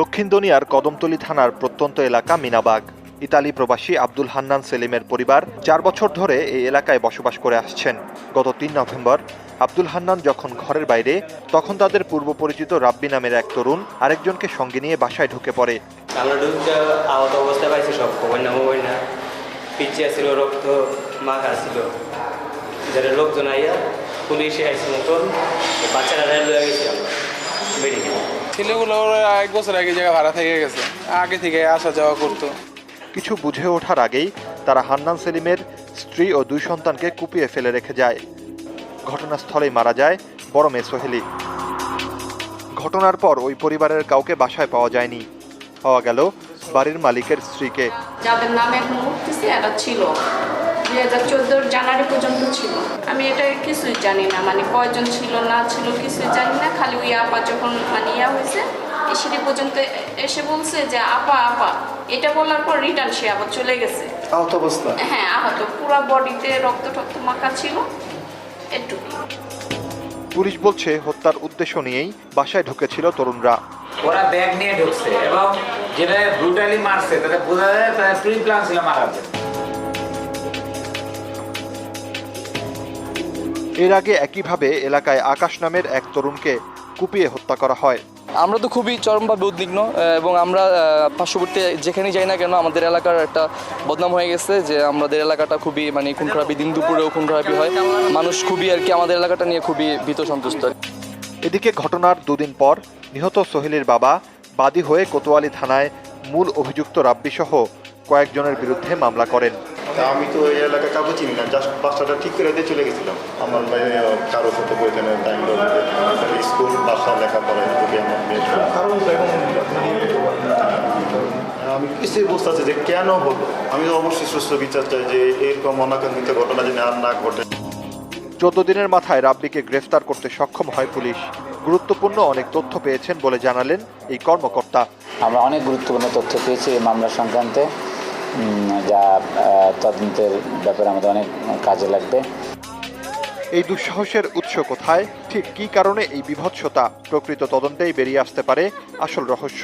দক্ষিণ দুনিয়ার কদমতলী থানার প্রত্যন্ত এলাকা মিনাবাগ। ইতালি প্রবাসী আব্দুল হান্নান সেলিমের পরিবার চার বছর ধরে এই এলাকায় বসবাস করে আসছেন। গত তিন নভেম্বর, আব্দুল হান্নান যখন ঘরের বাইরে, তখন তাদের পূর্ব পরিচিত রাব্বি নামের এক তরুণ আরেকজনকে সঙ্গে নিয়ে বাসায় ঢুকে পড়ে। লোকজন আইয়া পুলিশে আইসি মতন বাচ্চারা রেল আমরা মেডিকেল ছেলেগুলো ওরা এক বছর আগে জায়গা ভাড়া থেকে গেছে। আগে থেকে আসা যাওয়া করতো। কিছু বুঝে ওঠার আগেই তারা হান্নান সেলিমের স্ত্রী ও দুই সন্তানকে কুপিয়ে ফেলে রেখে যায়। ঘটনাস্থলেই মারা যায় বড় মেয়ে সোহেলি। ঘটনার পর ওই পরিবারের কাউকে বাসায় পাওয়া যায়নি। পাওয়া গেল বাড়ির মালিকের স্ত্রীকে। যাদের নাম এখন উঠতেছে এরা ছিল। দুই হাজার চোদ্দোর জানুয়ারি পর্যন্ত ছিল। আমি এটা কিছুই জানি না মানে কয়জন ছিল না ছিল কিছুই জানি না। খালি ওই আপা যখন মানে ইয়া হয়েছে সিঁড়ি পর্যন্ত এসে বলছে যে আপা আপা। এটা বলার পর রিটার্ন সে আবার চলে গেছে। আহত অবস্থা? হ্যাঁ আহত। পুরো বডিতে রক্ত টক্ত মাখা ছিল। এটুকুই। পুলিশ বলছে হত্যার উদ্দেশ্য নিয়েই বাসায় ঢুকেছিল তরুণরা। ওরা ব্যাগ নিয়ে ঢুকছে এবং যেটা ব্রুটালি মারছে তাতে বোঝা যায় তাদের প্রি প্ল্যান ছিল মারাতে এর আগে একইভাবে এলাকায় আকাশ নামের এক তরুণকে কুপিয়ে হত্যা করা হয়। আমরা তো খুবই চরমভাবে উদ্বিগ্ন এবং আমরা পার্শ্ববর্তী যেখানেই যাই না কেন আমাদের এলাকার একটা বদনাম হয়ে গেছে যে আমাদের এলাকাটা খুবই মানে খুন খারাপি দিন দুপুরেও খুন খারাপি হয়। মানুষ খুবই আর কি আমাদের এলাকাটা নিয়ে খুবই ভীত সন্তুষ্ট। এদিকে ঘটনার দুদিন পর নিহত সোহেলির বাবা বাদী হয়ে কোতোয়ালি থানায় মূল অভিযুক্ত রাব্বিসহ কয়েকজনের বিরুদ্ধে মামলা করেন। আমি তো এই এলাকা কাউকে চিনি না জাস্ট বাসাটা ঠিক করে দিয়ে চলে গেছিলাম। আমার ভাই কারোর সাথে এখানে টাইম স্কুল বাসা লেখাপড়া এটুকুই আমার কারণ আমি কিছুই বুঝতে পারছি যে কেন হলো। আমি তো অবশ্যই সুস্থ বিচার চাই যে এরকম অনাকাঙ্ক্ষিত ঘটনা যেন আর না ঘটে। চোদ্দ দিনের মাথায় রাব্বিকে গ্রেফতার করতে সক্ষম হয় পুলিশ। গুরুত্বপূর্ণ অনেক তথ্য পেয়েছেন বলে জানালেন এই কর্মকর্তা। আমরা অনেক গুরুত্বপূর্ণ তথ্য পেয়েছি এই মামলা সংক্রান্তে। যা তদন্তের ব্যাপারে আমাদের অনেক কাজে লাগবে। এই দুঃসাহসের উৎস কোথায়? ঠিক কি কারণে এই বিভৎসতা প্রকৃত তদন্তেই বেরিয়ে আসতে পারে আসল রহস্য?